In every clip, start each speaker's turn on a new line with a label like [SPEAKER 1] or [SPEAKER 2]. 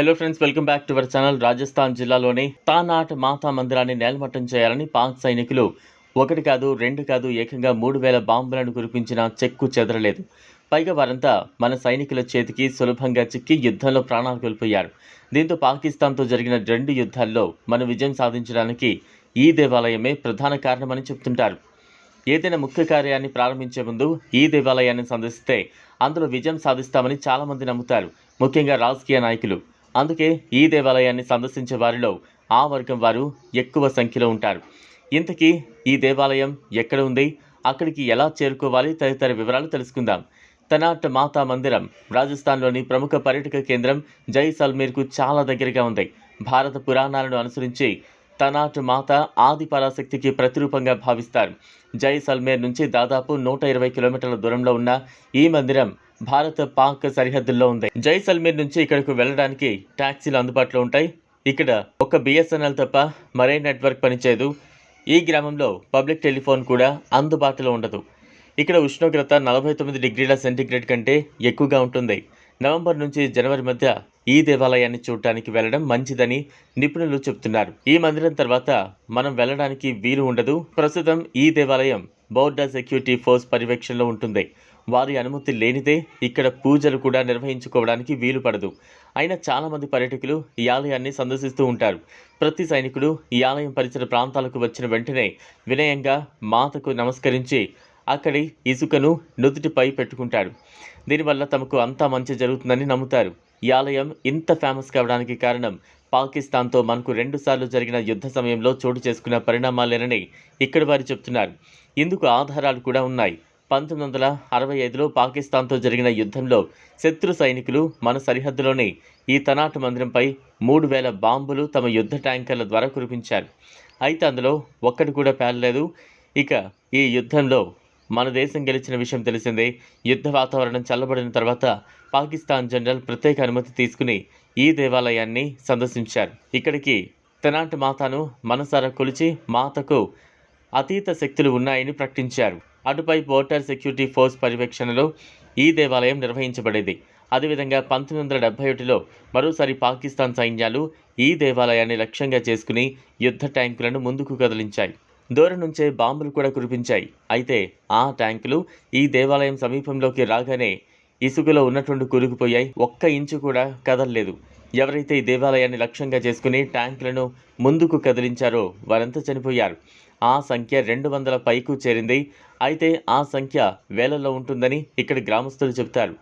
[SPEAKER 1] Hello friends welcome back to our channel Rajasthan జిల్లాలోని తానాట్ మాతా మందిరాన్ని నేలమట్టం చేయాలని పాక్ సైనికులు ఒకటి కాదు రెండు కాదు ఏకంగా మూడు వేల బాంబులను కురిపించిన చెక్కు చెదరలేదు. పైగా వారంతా మన సైనికుల చేతికి సులభంగా చిక్కి యుద్ధంలో ప్రాణాలు కోల్పోయారు. దీంతో పాకిస్తాన్తో జరిగిన రెండు యుద్ధాల్లో మన విజయం సాధించడానికి ఈ దేవాలయమే ప్రధాన కారణమని చెప్తుంటారు. ఏదైనా ముఖ్య కార్యాన్ని ప్రారంభించే ముందు ఈ దేవాలయాన్ని సందర్శిస్తే అందులో విజయం సాధిస్తామని చాలామంది నమ్ముతారు. ముఖ్యంగా రాజకీయ నాయకులు. అందుకే ఈ దేవాలయాన్ని సందర్శించే వారిలో ఆ వర్గం వారు ఎక్కువ సంఖ్యలో ఉంటారు. ఇంతకీ ఈ దేవాలయం ఎక్కడ ఉంది? అక్కడికి ఎలా చేరుకోవాలి? తదితర వివరాలు తెలుసుకుందాం. తనాట్ మాతా మందిరం రాజస్థాన్లోని ప్రముఖ పర్యాటక కేంద్రం జైసల్మీర్కు చాలా దగ్గరగా ఉంది. భారత పురాణాలను అనుసరించి తనాటు మాత ఆది పరాశక్తికి ప్రతిరూపంగా భావిస్తారు. జైసల్మేర్ నుంచి దాదాపు నూట ఇరవై కిలోమీటర్ల దూరంలో ఉన్న ఈ మందిరం భారత పాక్ సరిహద్దుల్లో ఉంది. జైసల్మేర్ నుంచి ఇక్కడకు వెళ్ళడానికి ట్యాక్సీలు అందుబాటులో ఉంటాయి. ఇక్కడ ఒక బిఎస్ఎన్ఎల్ తప్ప మరే నెట్వర్క్ పనిచేయదు. ఈ గ్రామంలో పబ్లిక్ టెలిఫోన్ కూడా అందుబాటులో ఉండదు. ఇక్కడ ఉష్ణోగ్రత నలభై తొమ్మిది డిగ్రీల సెంటీగ్రేడ్ కంటే ఎక్కువగా ఉంటుంది. నవంబర్ నుంచి జనవరి మధ్య ఈ దేవాలయాన్ని చూడటానికి వెళ్ళడం మంచిదని నిపుణులు చెబుతున్నారు. ఈ మందిరం తర్వాత మనం వెళ్ళడానికి వీలు ఉండదు. ప్రస్తుతం ఈ దేవాలయం బోర్డర్ సెక్యూరిటీ ఫోర్స్ పర్యవేక్షణలో ఉంటుంది. వారి అనుమతి లేనిదే ఇక్కడ పూజలు కూడా నిర్వహించుకోవడానికి వీలు పడదు. అయినా చాలామంది పర్యాటకులు ఈ ఆలయాన్ని సందర్శిస్తూ ఉంటారు. ప్రతి సైనికుడు ఈ ఆలయం పరిసర ప్రాంతాలకు వచ్చిన వెంటనే వినయంగా మాతకు నమస్కరించి అక్కడి ఇసుకను నుదుటిపై పెట్టుకుంటాడు. దీనివల్ల తమకు అంతా మంచి జరుగుతుందని నమ్ముతారు. ఈ ఆలయం ఇంత ఫేమస్ కావడానికి కారణం పాకిస్తాన్తో మనకు రెండుసార్లు జరిగిన యుద్ధ సమయంలో చోటు చేసుకున్న పరిణామాలేనని ఇక్కడి వారు చెప్తున్నారు. ఇందుకు ఆధారాలు కూడా ఉన్నాయి. పంతొమ్మిది వందల అరవై ఐదులో పాకిస్తాన్తో జరిగిన యుద్ధంలో శత్రు సైనికులు మన సరిహద్దులోని ఈ తనాటు మందిరంపై మూడు వేల బాంబులు తమ యుద్ధ ట్యాంకర్ల ద్వారా కురిపించారు. అయితే అందులో ఒక్కటి కూడా పేలలేదు. ఇక ఈ యుద్ధంలో మన దేశం గెలిచిన విషయం తెలిసిందే. యుద్ధ వాతావరణం చల్లబడిన తర్వాత పాకిస్తాన్ జనరల్ ప్రత్యేక అనుమతి తీసుకుని ఈ దేవాలయాన్ని సందర్శించారు. ఇక్కడికి తెనాంటి మాతను మనసారా కొలిచి మాతకు అతీత శక్తులు ఉన్నాయని ప్రకటించారు. అటుపై బోర్డర్ సెక్యూరిటీ ఫోర్స్ పర్యవేక్షణలో ఈ దేవాలయం నిర్వహించబడేది. అదేవిధంగా పంతొమ్మిది వందల డెబ్బై ఒకటిలో మరోసారి పాకిస్తాన్ సైన్యాలు ఈ దేవాలయాన్ని లక్ష్యంగా చేసుకుని యుద్ధ ట్యాంకులను ముందుకు కదిలించాయి. దూరం నుంచే బాంబులు కూడా కురిపించాయి. అయితే ఆ ట్యాంకులు ఈ దేవాలయం సమీపంలోకి రాగానే ఇసుకలో ఉన్నటువంటి కూరుకుపోయాయి. ఒక్క ఇంచు కూడా కదలలేదు. ఎవరైతే ఈ దేవాలయాన్ని లక్ష్యంగా చేసుకుని ట్యాంకులను ముందుకు కదిలించారో వారంతా చనిపోయారు. ఆ సంఖ్య రెండు వందల పైకు చేరింది. అయితే ఆ సంఖ్య వేలల్లో ఉంటుందని ఇక్కడి గ్రామస్తులు చెబుతారు.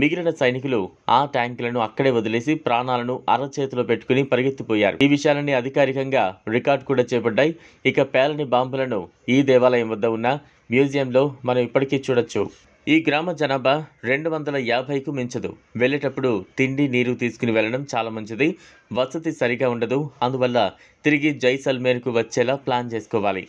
[SPEAKER 1] మిగిలిన సైనికులు ఆ ట్యాంకులను అక్కడే వదిలేసి ప్రాణాలను అరచేతిలో పెట్టుకుని పరిగెత్తిపోయారు. ఈ విషయాలన్నీ అధికారికంగా రికార్డ్ కూడా చేపడ్డాయి. ఇక పేలని బాంబులను ఈ దేవాలయం వద్ద ఉన్న మ్యూజియంలో మనం ఇప్పటికీ చూడొచ్చు. ఈ గ్రామ జనాభా రెండు వందల యాభైకు మించదు. వెళ్ళేటప్పుడు తిండి నీరు తీసుకుని వెళ్ళడం చాలా మంచిది. వసతి సరిగా ఉండదు. అందువల్ల తిరిగి జైసల్మేర్కు వచ్చేలా ప్లాన్ చేసుకోవాలి.